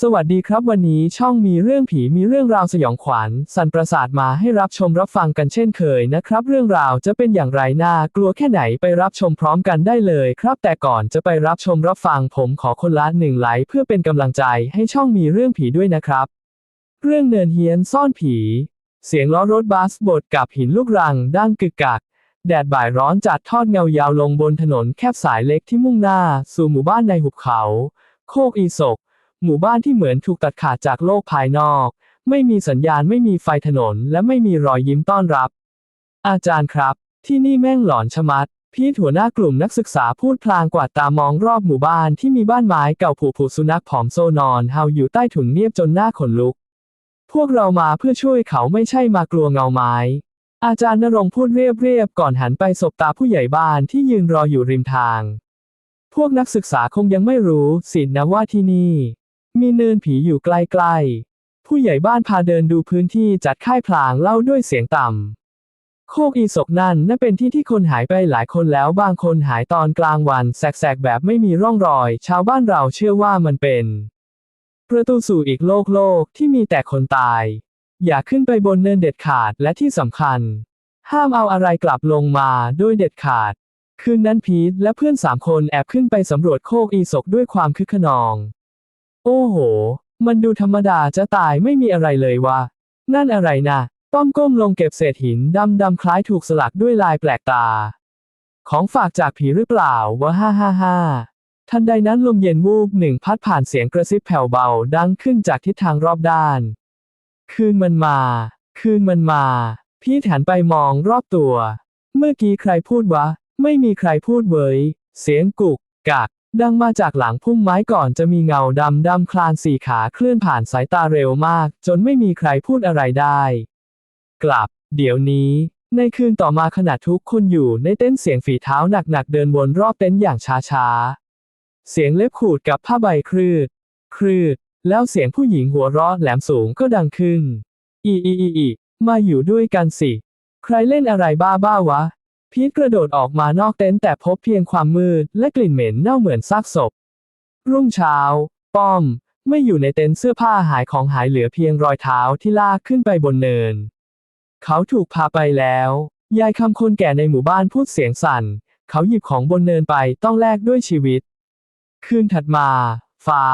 สวัสดีครับวันนี้ช่องมีเรื่องผีมีเรื่องราวสยองขวัญ สันประสาทมาให้รับชมรับฟังกันเช่นเคยนะครับ เรื่องราวจะเป็นอย่างไรน่ากลัวแค่ไหนไปรับชมพร้อมกันได้เลยครับ แต่ก่อนจะไปรับชมรับฟังผมขอคนละหนึ่งไลค์เพื่อเป็นกำลังใจให้ช่องมีเรื่องผีด้วยนะครับ เรื่องเนินเฮียนซ่อนผี เสียงล้อรถบัสบดกับหินลูกรังดังกึกกักแดดบ่ายร้อนจัดทอดเงายาวลงบนถนนแคบสายเล็กที่มุ่งหน้า สู่หมู่บ้านในหุบเขา โคกอีศก หมู่บ้านที่เหมือนถูกตัดขาดจากโลกภายนอก ไม่มีสัญญาณไม่มีไฟถนน และไม่มีรอยยิ้มต้อนรับ อาจารย์ครับ ที่นี่แม่งหลอนชะมัด พี่หัวหน้ากลุ่มนักศึกษาพูดพลางกวาดตามองรอบหมู่บ้านที่มีบ้านไม้เก่าผุผุสุนัขผอมโซนอนเฮาอยู่ใต้ถุนเนียบจนหน้าขนลุก พวกเรามาเพื่อช่วยเขาไม่ใช่มากลัวเงาไม้ อาจารย์นรงพูดเรียบๆก่อนหันไปสบตาผู้ใหญ่บ้านที่ยืนรออยู่ริมทาง พวกนักศึกษาคงยังไม่รู้สินะว่าที่นี่ มีเนินผีอยู่ใกล้ๆ ผู้ใหญ่บ้านพาเดินดูพื้นที่จัดค่ายพลางเล่าด้วยเสียงต่ำ โคกอีศกนั่นน่ะเป็นที่ที่คนหายไปหลายคนแล้วบางคนหายตอนกลางวันแสกๆแบบไม่มีร่องรอย ชาวบ้านเราเชื่อว่ามันเป็น ประตูสู่อีกโลกโลกที่มีแต่คนตาย อย่าขึ้นไปบนเนินเด็ดขาดและที่สำคัญ ห้ามเอาอะไรกลับลงมาโดยเด็ดขาด คืนนั้นพีทและเพื่อนสามคนแอบขึ้นไปสำรวจโคกอีศกด้วยความคึกขนอง โอ้โห มันดูธรรมดาจะตายไม่มีอะไรเลยวะนั่นอะไรนะป้อมก้มลงเก็บเศษหินดำดำๆคล้ายถูกสลักด้วยลายแปลกตา ของฝากจากผีหรือเปล่าวะฮ่าฮ่าฮ่าทันใดนั้นลมเย็นวูบหนึ่งพัดผ่านเสียงกระซิบแผ่วเบาดังขึ้นจากทิศทางรอบด้าน คืนมันมา คืนมันมา พี่หันไปมองรอบตัว เมื่อกี้ใครพูดวะ ไม่มีใครพูดเว้ย เสียงกุก กัก ดังมาจากหลังพุ่มไม้ก่อนจะมีเงาดำดำคลานสี่ขาเคลื่อนผ่านสายตาเร็วมาก จนไม่มีใครพูดอะไรได้ กลับ เดี๋ยวนี้ ในคืนต่อมาขณะทุกคนอยู่ในเต้นเสียงฝีเท้าหนักๆเดินวนรอบเต็นท์อย่างช้าๆ เสียงเล็บขูดกับผ้าใบคลืดคลืด แล้วเสียงผู้หญิงหัวเราะแหลมสูงก็ดังขึ้น อีอีอีอีมาอยู่ด้วยกันสิ ใครเล่นอะไรบ้าบ้าวะ พีทกระโดดออกมานอกเต็นท์แต่พบเพียงความมืด และกลิ่นเหม็นเน่าเหมือนซากศพ รุ่งเช้า ป้อม ไม่อยู่ในเต็นท์เสื้อผ้าหายของหายเหลือเพียงรอยเท้าที่ลากขึ้นไปบนเนิน เขาถูกพาไปแล้ว ยายคำคนแก่ในหมู่บ้านพูดเสียงสั่น เขาหยิบของบนเนินไปต้องแลกด้วยชีวิต คืนถัดมา ฟ้า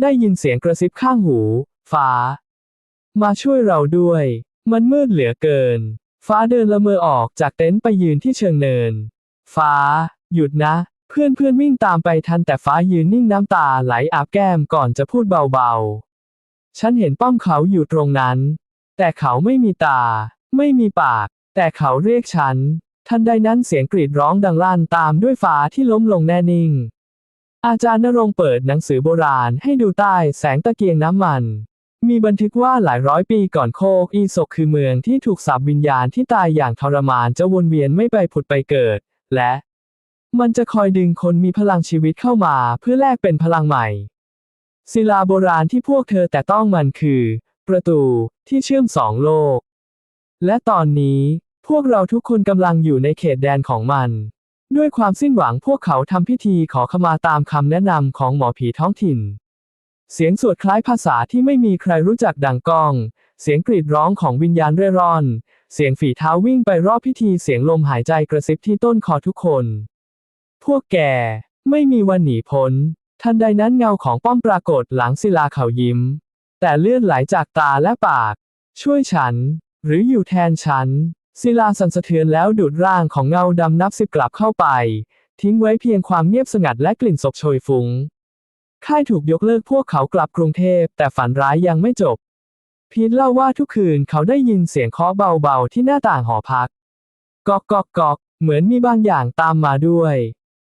ได้ยินเสียงกระซิบข้างหู ฟ้า มาช่วยเราด้วย มันมืดเหลือเกิน ฟ้าเดินละเมอออกจากเต็นท์ไปยืนที่เชิงเนิน ฟ้า หยุดนะ เพื่อนเพื่อนวิ่งตามไปทันแต่ฟ้ายืนนิ่งน้ำตาไหลอาบแก้มก่อนจะพูดเบาๆ ฉันเห็นป้อมเขาอยู่ตรงนั้น แต่เขาไม่มีตา ไม่มีปาก แต่เขาเรียกฉัน ทันใดนั้นเสียงกรีดร้องดังลั่นตามด้วยฟ้าที่ล้มลงแน่นิ่ง อาจารย์นรงเปิดหนังสือโบราณให้ดูใต้แสงตะเกียงน้ำมัน มีบันทึกว่าหลายร้อยปีก่อนโคกอีศกคือเมืองที่ถูกสาปวิญญาณที่ตายอย่างทรมานจะวนเวียนไม่ไปผุดไปเกิด และ มันจะคอยดึงคนมีพลังชีวิตเข้ามาเพื่อแลกเป็นพลังใหม่ ศิลาโบราณที่พวกเธอแต่ต้องมันคือ ประตูที่เชื่อมสองโลก และตอนนี้พวกเราทุกคนกำลังอยู่ในเขตแดนของมัน ด้วยความสิ้นหวังพวกเขาทำพิธีขอขมาตามคำแนะนำของหมอผีท้องถิ่น เสียงสวดคล้ายภาษาที่ไม่มีใครรู้จักดังก้อง เสียงกรีดร้องของวิญญาณเร่ร่อน เสียงฝีเท้าวิ่งไปรอบพิธี เสียงลมหายใจกระซิบที่ต้นคอทุกคน พวกแกไม่มีวันหนีพ้น ทันใดนั้นเงาของป้อมปรากฏหลังศิลาเขายิ้ม แต่เลือดไหลจากตาและปาก ช่วยฉัน หรืออยู่แทนฉัน ศิลาสั่นสะเทือนแล้วดูดร่างของเงาดำนับสิบกลับเข้าไป ทิ้งไว้เพียงความเงียบสงัดและกลิ่นศพโชยฟุง้ง ค่ายถูกยกเลิกพวกเขากลับกรุงเทพ แต่ฝันร้ายยังไม่จบ พีทเล่าว่าทุกคืนเขาได้ยินเสียงเคาะเบาๆที่หน้าต่างหอพักกอกกอกกอกเหมือนมีบางอย่างตามมาด้วย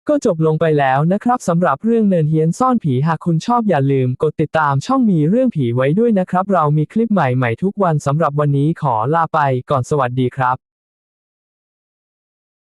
ก็จบลงไปแล้วนะครับสำหรับเรื่องเนินเฮียนซ่อนผีหากคุณชอบอย่าลืมกดติดตามช่องมีเรื่องผีไว้ด้วยนะครับ เรามีคลิปใหม่ๆทุกวันสำหรับวันนี้ขอลาไปก่อนสวัสดีครับ